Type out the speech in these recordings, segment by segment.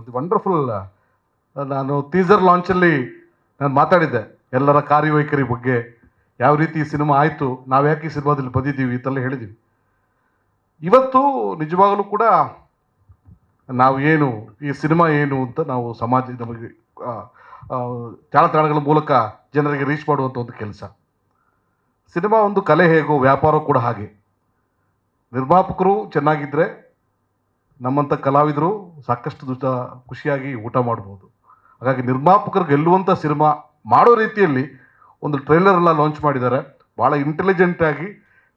ಒಂದು ವಂಡರ್ಫುಲ್ ನಾನು ಟೀಸರ್ ಲಾಂಚಲ್ಲಿ ನಾನು ಮಾತಾಡಿದ್ದೆ. ಎಲ್ಲರ ಕಾರ್ಯವೈಖರಿ ಬಗ್ಗೆ. ಯಾವ ರೀತಿ ಈ ಸಿನಿಮಾ ಆಯಿತು, ನಾವು ಯಾಕೆ ಈ ಸಿನಿಮಾದಲ್ಲಿ ಬಂದಿದ್ದೀವಿ ಅಂತೆಲ್ಲ ಹೇಳಿದ್ದೀವಿ ಇವತ್ತು ನಿಜವಾಗಲೂ ಕೂಡ ನಾವು ಏನು, ಈ ಸಿನಿಮಾ ಏನು ಅಂತ ನಾವು ಸಮಾಜ, ನಮಗೆ ಜಾಲತಾಣಗಳ ಮೂಲಕ ಜನರಿಗೆ ರೀಚ್ ಮಾಡುವಂಥ ಒಂದು ಕೆಲಸ. ಸಿನಿಮಾ ಒಂದು ಕಲೆ ಹೇಗೋ ವ್ಯಾಪಾರ ಕೂಡ ಹಾಗೆ. ನಿರ್ಮಾಪಕರು ಚೆನ್ನಾಗಿದ್ದರೆ ನಮ್ಮಂಥ ಕಲಾವಿದರು ಸಾಕಷ್ಟು ದುಷ್ಟ ಖುಷಿಯಾಗಿ ಊಟ ಮಾಡ್ಬೋದು. ಹಾಗಾಗಿ ನಿರ್ಮಾಪಕರು ಗೆಲ್ಲುವಂಥ ಸಿನಿಮಾ ಮಾಡೋ ರೀತಿಯಲ್ಲಿ ಒಂದು ಟ್ರೈಲರ್ ಎಲ್ಲ ಲಾಂಚ್ ಮಾಡಿದ್ದಾರೆ. ಭಾಳ ಇಂಟೆಲಿಜೆಂಟ್ ಆಗಿ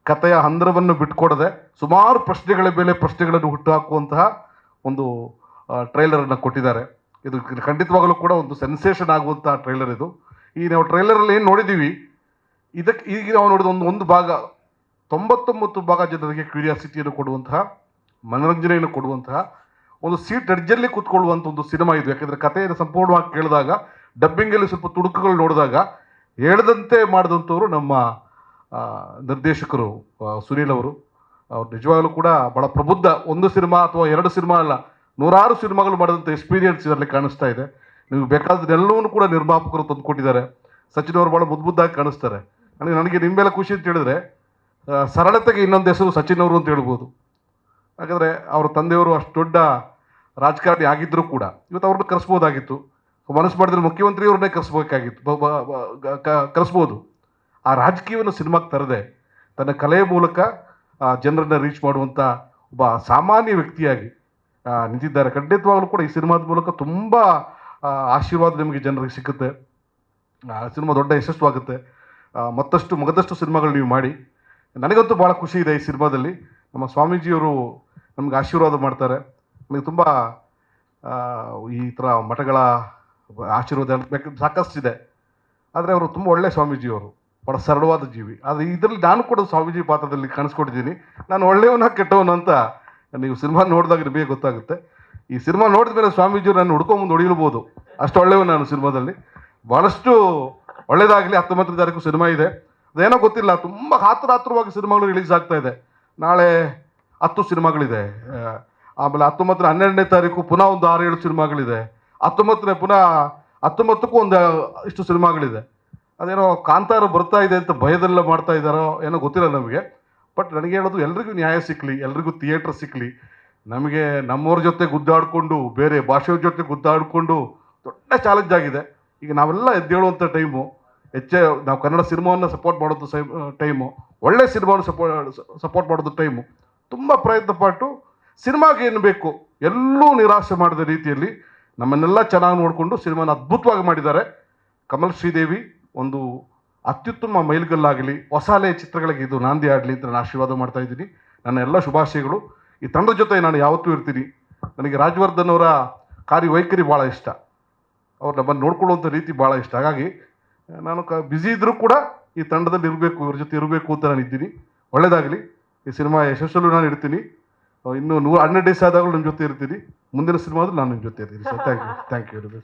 ಕಥೆಯ ಹಂದರವನ್ನು ಬಿಟ್ಕೊಡದೆ ಸುಮಾರು ಪ್ರಶ್ನೆಗಳ ಮೇಲೆ ಪ್ರಶ್ನೆಗಳನ್ನು ಹುಟ್ಟುಹಾಕುವಂತಹ ಒಂದು ಟ್ರೈಲರನ್ನು ಕೊಟ್ಟಿದ್ದಾರೆ. ಇದು ಖಂಡಿತವಾಗಲೂ ಕೂಡ ಒಂದು ಸೆನ್ಸೇಷನ್ ಆಗುವಂತಹ ಟ್ರೈಲರ್ ಇದು. ಈ ನಾವು ಟ್ರೈಲರಲ್ಲಿ ಏನು ನೋಡಿದ್ದೀವಿ ಇದಕ್ಕೆ ಈಗ ನಾವು ನೋಡಿದ ಒಂದು ಒಂದು ಭಾಗ, ತೊಂಬತ್ತೊಂಬತ್ತು ಭಾಗ ಜನರಿಗೆ ಕ್ಯೂರಿಯಾಸಿಟಿಯನ್ನು ಕೊಡುವಂತಹ ಮನೋರಂಜನೆಯನ್ನು ಕೊಡುವಂತಹ ಒಂದು ಸೀಟ್ ಅಡ್ಜಲ್ಲಿ ಕೂತ್ಕೊಳ್ಳುವಂಥ ಒಂದು ಸಿನಿಮಾ ಇದು. ಯಾಕೆಂದರೆ ಕಥೆಯನ್ನು ಸಂಪೂರ್ಣವಾಗಿ ಕೇಳಿದಾಗ ಡಬ್ಬಿಂಗಲ್ಲಿ ಸ್ವಲ್ಪ ತುಡುಕುಗಳು ನೋಡಿದಾಗ, ಹೇಳದಂತೆ ಮಾಡಿದಂಥವ್ರು ನಮ್ಮ ನಿರ್ದೇಶಕರು ಸುನೀಲ್ ಅವರು. ಅವ್ರು ನಿಜವಾಗಲೂ ಕೂಡ ಭಾಳ ಪ್ರಬುದ್ಧ. ಒಂದು ಸಿನಿಮಾ ಅಥವಾ ಎರಡು ಸಿನಿಮಾ ಅಲ್ಲ, ನೂರಾರು ಸಿನಿಮಾಗಳು ಮಾಡಿದಂಥ ಎಕ್ಸ್ಪೀರಿಯನ್ಸ್ ಇದರಲ್ಲಿ ಕಾಣಿಸ್ತಾ ಇದೆ. ನಿಮಗೆ ಬೇಕಾದನ್ನೆಲ್ಲವನ್ನೂ ಕೂಡ ನಿರ್ಮಾಪಕರು ತಂದುಕೊಟ್ಟಿದ್ದಾರೆ. ಸಚಿನ್ ಅವರು ಭಾಳ ಮುದ್ಬುದ್ದಾಗಿ ಕಾಣಿಸ್ತಾರೆ. ನನಗೆ ನನಗೆ ನಿಮ್ಮ ಖುಷಿ ಅಂತ ಹೇಳಿದ್ರೆ ಸರಳತೆಗೆ ಇನ್ನೊಂದು ಹೆಸರು ಸಚಿನ್ ಅವರು ಅಂತ ಹೇಳ್ಬೋದು. ಯಾಕಂದರೆ ಅವ್ರ ತಂದೆಯವರು ಅಷ್ಟು ದೊಡ್ಡ ರಾಜಕಾರಣಿ ಆಗಿದ್ದರೂ ಕೂಡ ಇವತ್ತು ಅವ್ರನ್ನ ಕರೆಸ್ಬೋದಾಗಿತ್ತು. ಮನಸ್ಸು ಮಾಡಿದ್ರೆ ಮುಖ್ಯಮಂತ್ರಿಯವ್ರನ್ನೇ ಕರೆಸ್ಬೇಕಾಗಿತ್ತು. ಬ- ಬ- ಬ- ಕ- ಕರೆಸ್ಬೋದು. ಆ ರಾಜಕೀಯವನ್ನು ಸಿನಿಮಾಗೆ ತರದೆ ತನ್ನ ಕಲೆಯ ಮೂಲಕ ಜನರನ್ನು ರೀಚ್ ಮಾಡುವಂಥ ಒಬ್ಬ ಸಾಮಾನ್ಯ ವ್ಯಕ್ತಿಯಾಗಿ ನಿಂತಿದ್ದಾರೆ. ಖಂಡಿತವಾಗಲೂ ಕೂಡ ಈ ಸಿನಿಮಾದ ಮೂಲಕ ತುಂಬ ಆಶೀರ್ವಾದ ನಿಮಗೆ ಜನರಿಗೆ ಸಿಕ್ಕುತ್ತೆ. ಸಿನಿಮಾ ದೊಡ್ಡ ಯಶಸ್ವಾಗುತ್ತೆ. ಮತ್ತಷ್ಟು, ಮಗದಷ್ಟು ಸಿನಿಮಾಗಳು ನೀವು ಮಾಡಿ. ನನಗಂತೂ ಭಾಳ ಖುಷಿ ಇದೆ ಈ ಸಿನಿಮಾದಲ್ಲಿ. ನಮ್ಮ ಸ್ವಾಮೀಜಿಯವರು ನಮ್ಗೆ ಆಶೀರ್ವಾದ ಮಾಡ್ತಾರೆ. ನನಗೆ ತುಂಬ ಈ ಥರ ಮಠಗಳ ಆಶೀರ್ವಾದ ಬೇಕು- ಸಾಕಷ್ಟಿದೆ ಆದರೆ ಅವರು ತುಂಬ ಒಳ್ಳೆಯ ಸ್ವಾಮೀಜಿಯವರು. ಬಹಳ ಸರಳವಾದ ಜೀವಿ. ಆದರೆ ಇದರಲ್ಲಿ ನಾನು ಕೂಡ ಸ್ವಾಮೀಜಿ ಪಾತ್ರದಲ್ಲಿ ಕಾಣಿಸ್ಕೊಟ್ಟಿದ್ದೀನಿ. ನಾನು ಒಳ್ಳೆಯವನ ಕೆಟ್ಟವನು ಅಂತ ನೀವು ಸಿನಿಮಾ ನೋಡಿದಾಗ ನಿಮಗೆ ಗೊತ್ತಾಗುತ್ತೆ. ಈ ಸಿನಿಮಾ ನೋಡಿದ ಮೇಲೆ ಸ್ವಾಮೀಜಿಯವರು ನಾನು ಹುಡ್ಕೊಂಬಂದು ಹೊಡಿಲ್ಬೋದು ಅಷ್ಟು ಒಳ್ಳೆಯವನು ನಾನು ಸಿನಿಮಾದಲ್ಲಿ. ಭಾಳಷ್ಟು ಒಳ್ಳೆಯದಾಗಲಿ ಹತ್ತೊಂಬತ್ತನೇ ತಾರೀಕು ಸಿನಿಮಾ ಇದೆ. ಅದೇನೋ ಗೊತ್ತಿಲ್ಲ, ತುಂಬ ಹಾತರಾತ್ರವಾಗಿ ಸಿನಿಮಾಗಳು ರಿಲೀಸ್ ಆಗ್ತಾ ಇದೆ. ನಾಳೆ ಹತ್ತು ಸಿನಿಮಾಗಳಿದೆ. ಆಮೇಲೆ ಹತ್ತೊಂಬತ್ತರ ಹನ್ನೆರಡನೇ ತಾರೀಕು ಪುನಃ ಒಂದು ಆರು ಏಳು ಸಿನಿಮಾಗಳಿದೆ. ಹತ್ತೊಂಬತ್ತನೇ ಪುನಃ ಹತ್ತೊಂಬತ್ತಕ್ಕೂ ಒಂದು ಇಷ್ಟು ಸಿನಿಮಾಗಳಿದೆ. ಅದೇನೋ ಕಾಂತಾರ ಬರ್ತಾ ಇದೆ ಅಂತ ಭಯದಲ್ಲ ಮಾಡ್ತಾ ಇದ್ದಾರೋ ಏನೋ ಗೊತ್ತಿಲ್ಲ ನಮಗೆ. ಬಟ್ ನನಗೆ ಹೇಳೋದು ಎಲ್ರಿಗೂ ನ್ಯಾಯ ಸಿಕ್ಕಲಿ ಎಲ್ರಿಗೂ ಥಿಯೇಟ್ರ್ ಸಿಕ್ಕಲಿ ನಮಗೆ ನಮ್ಮವ್ರ ಜೊತೆ ಗುದ್ದಾಡಿಕೊಂಡು, ಬೇರೆ ಭಾಷೆಯವ್ರ ಜೊತೆ ಗುದ್ದಾಡಿಕೊಂಡು ದೊಡ್ಡ ಚಾಲೆಂಜ್ ಆಗಿದೆ. ಈಗ ನಾವೆಲ್ಲ ಎದ್ದೇಳುವಂಥ ಟೈಮು ಹೆಚ್ಚೆ ನಾವು ಕನ್ನಡ ಸಿನಿಮಾವನ್ನು ಸಪೋರ್ಟ್ ಮಾಡೋದು ಸೈ ಟೈಮು ಒಳ್ಳೆ ಸಿನಿಮಾವನ್ನು ಸಪೋರ್ಟ್ ಸಪೋರ್ಟ್ ಮಾಡೋದು ಟೈಮು ತುಂಬ ಪ್ರಯತ್ನ ಪಟ್ಟು ಸಿನಿಮಾಗೆ ಏನು ಬೇಕು ಎಲ್ಲೂ ನಿರಾಶೆ ಮಾಡಿದ ರೀತಿಯಲ್ಲಿ ನಮ್ಮನ್ನೆಲ್ಲ ಚೆನ್ನಾಗಿ ನೋಡಿಕೊಂಡು ಸಿನಿಮಾನ ಅದ್ಭುತವಾಗಿ ಮಾಡಿದ್ದಾರೆ. ಕಮಲ್ ಶ್ರೀದೇವಿ, ಒಂದು ಅತ್ಯುತ್ತಮ ಮೈಲುಗಲ್ಲಾಗಲಿ ಹೊಸ ಚಿತ್ರಗಳಿಗೆ ಇದು ನಾಂದಿ ಆಡಲಿ ಅಂತ ನಾನು ಆಶೀರ್ವಾದ ಮಾಡ್ತಾ ಇದ್ದೀನಿ. ನನ್ನ ಎಲ್ಲ ಶುಭಾಶಯಗಳು. ಈ ತಂಡದ ಜೊತೆ ನಾನು ಯಾವತ್ತೂ ಇರ್ತೀನಿ. ನನಗೆ ರಾಜವರ್ಧನ್ ಅವರ ಕಾರ್ಯವೈಖರಿ ಭಾಳ ಇಷ್ಟ. ಅವ್ರು ನಮ್ಮನ್ನು ನೋಡ್ಕೊಳ್ಳುವಂಥ ರೀತಿ ಭಾಳ ಇಷ್ಟ. ಹಾಗಾಗಿ ನಾನು ಕ ಬ್ಯುಸಿ ಇದ್ದರೂ ಕೂಡ ಈ ತಂಡದಲ್ಲಿ ಇರಬೇಕು, ಇವ್ರ ಜೊತೆ ಇರಬೇಕು ಅಂತ ನಾನು ಇದ್ದೀನಿ. ಒಳ್ಳೆಯದಾಗಲಿ ಈ ಸಿನಿಮಾ ಯಶಸ್ಸಲ್ಲೂ ನಾನು ಇರ್ತೀನಿ. ಇನ್ನೂ ನೂರು ಹನ್ನೆರಡು ಡೇಸ್ ಆದಾಗಲೂ ನಿಮ್ಮ ಜೊತೆ ಇರ್ತೀನಿ. ಮುಂದಿನ ಸಿನಿಮಾದಲ್ಲಿ ನಾನು ನಿಮ್ಮ ಜೊತೆ ಇರ್ತೀನಿ sir. Thank you thank you very much